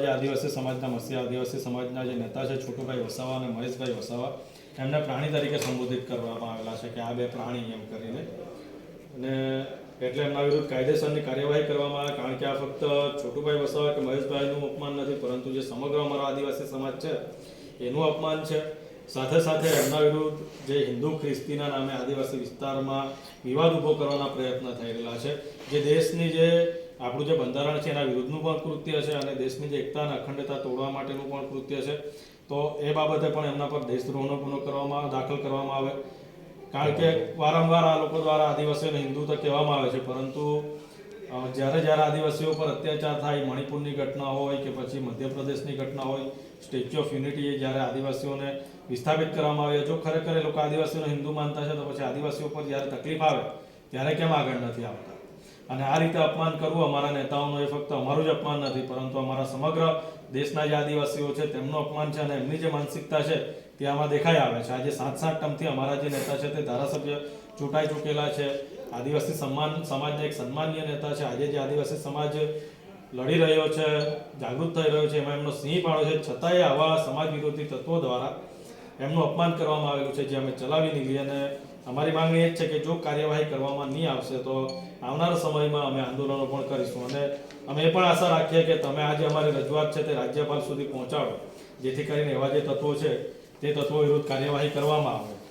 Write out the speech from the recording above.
જે આદિવાસી સમાજના મસીહા આદિવાસી સમાજના જે નેતા છે, છોટુભાઈ વસાવા અને મહેશભાઈ વસાવા, એમને પ્રાણી તરીકે સંબોધિત કરવામાં આવેલા છે કે આ બે પ્રાણી એમ કરીને. અને એટલે એમના વિરુદ્ધ કાયદેસરની કાર્યવાહી કરવામાં આવે, કારણ કે આ ફક્ત છોટુભાઈ વસાવા કે મહેશભાઈનું અપમાન નથી, પરંતુ જે સમગ્ર અમારો આદિવાસી સમાજ છે, એનું અપમાન છે. સાથે સાથે એમના વિરુદ્ધ જે હિન્દુ ખ્રિસ્તીના નામે આદિવાસી વિસ્તારમાં વિવાદ ઊભો કરવાના પ્રયત્ન થઈ રહેલા છે. જે દેશની જે આપણું જે બંધારણ છે એના વિરુદ્ધનું પણ કૃત્ય છે અને દેશની જે એકતા અને અખંડતા તોડવા માટેનું પણ કૃત્ય છે. તો એ બાબતે પણ એમના પર દેશદ્રોહનો ગુનો કરવામાં, દાખલ કરવામાં આવે. કારણ કે વારંવાર આ લોકો દ્વારા આદિવાસીઓને હિન્દુ તો કહેવામાં આવે છે, પરંતુ જ્યારે જ્યારે આદિવાસીઓ પર અત્યાચાર થાય, મણિપુરની ઘટના હોય કે પછી મધ્યપ્રદેશની ઘટના હોય, સ્ટેચ્યુ ઓફ યુનિટી જ્યારે આદિવાસીઓને વિસ્થાપિત કરવામાં આવે, જો ખરેખર એ લોકો આદિવાસીઓને હિન્દુ માનતા છે, તો પછી આદિવાસીઓ પર જ્યારે તકલીફ આવે, ત્યારે કેમ આગળ નથી આવતા? અને આ રીતે અપમાન કરવું અમારા નેતાઓનું એ ફક્ત અમારું જ અપમાન નથી, પરંતુ અમારા સમગ્ર દેશના જે આદિવાસીઓ છે, તેમનું અપમાન છે અને એમની જે માનસિકતા છે, તે આમાં દેખાઈ આવે છે. આજે સાત સાત ટર્મથી અમારા જે નેતા છે, તે ધારાસભ્ય ચૂંટાઈ ચૂકેલા છે. આદિવાસી સન્માન, સમાજના એક સન્માનીય નેતા છે. આજે જે આદિવાસી સમાજ લડી રહ્યો છે, જાગૃત થઈ રહ્યો છે, એમાં એમનો સિંહ પાડો છે. છતાંય આવા સમાજ વિરોધી તત્વો દ્વારા એમનું અપમાન કરવામાં આવેલું છે જે અમે ચલાવી નીકળી અને અમારી માંગણી એ જ છે કે જો કાર્યવાહી કરવામાં નહીં આવશે તો આવનારા સમયમાં અમે આંદોલનો પણ કરીશું. અને અમે એ પણ આશા રાખીએ કે તમે આજે અમારી રજૂઆત છે તે રાજ્યપાલ સુધી પહોંચાડો. જેથી કરીને એવા જે તત્વો છે તે તત્વો વિરુદ્ધ કાર્યવાહી કરવામાં આવે.